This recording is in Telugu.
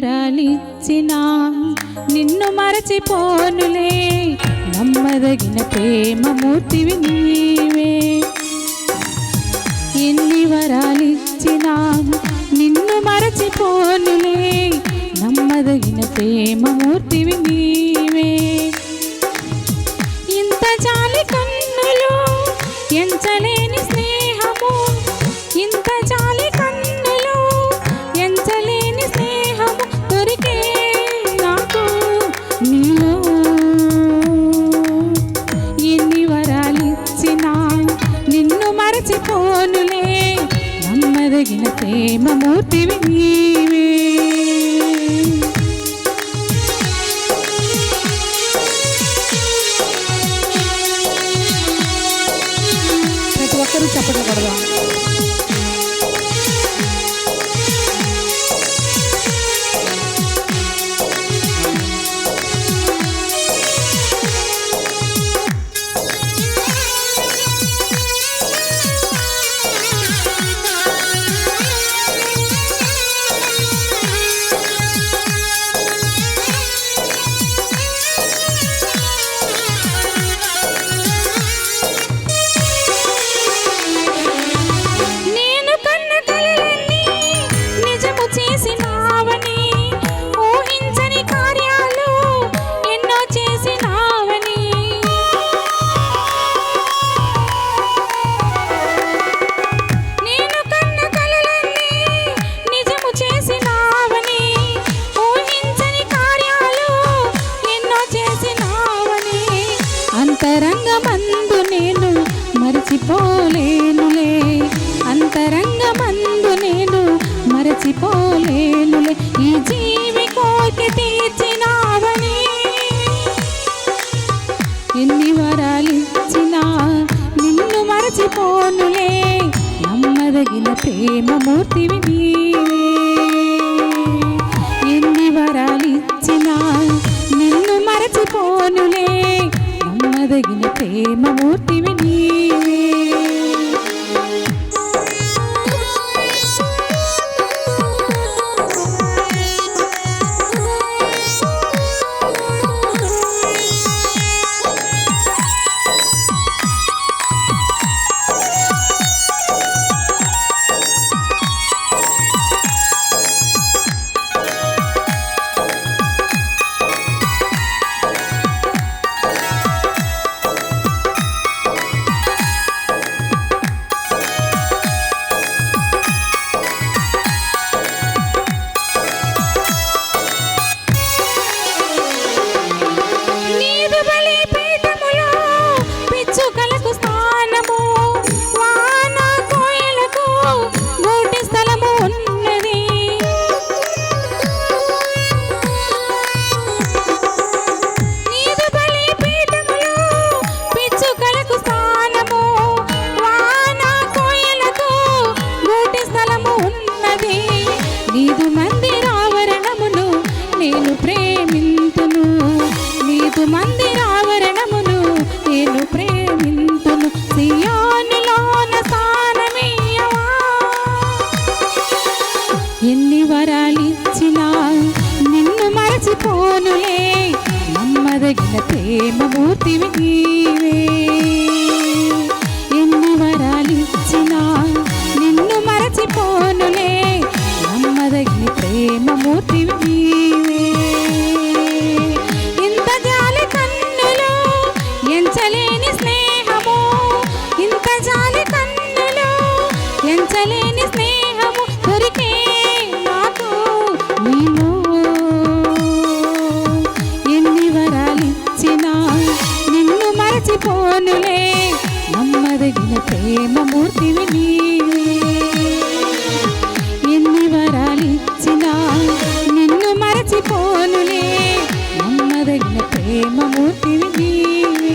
వరాలిచ్చినా నిన్ను మరచిపోనులే. నమ్మదగిన ప్రేమమూర్తివి నీవే. ఎన్ని వరాలిచ్చినా నిన్ను మరచిపోనులే. నమ్మదగిన ప్రేమమూర్తివి నీవే. ನುಡಿಯುತ್ತಿವೆ ప్రతి ఒక్కరూ చెప్పడం ನಮ್ಮದಗಿನ ಪ್ರೇಮ ಮೂರ್ತಿವಿ ఎన్ని వరాలిచ్చినా నిన్ను మరచిపోనులే నమ్మదగిన ప్రేమ మూర్తి వర్ణించలేని స్నేహము దొరికే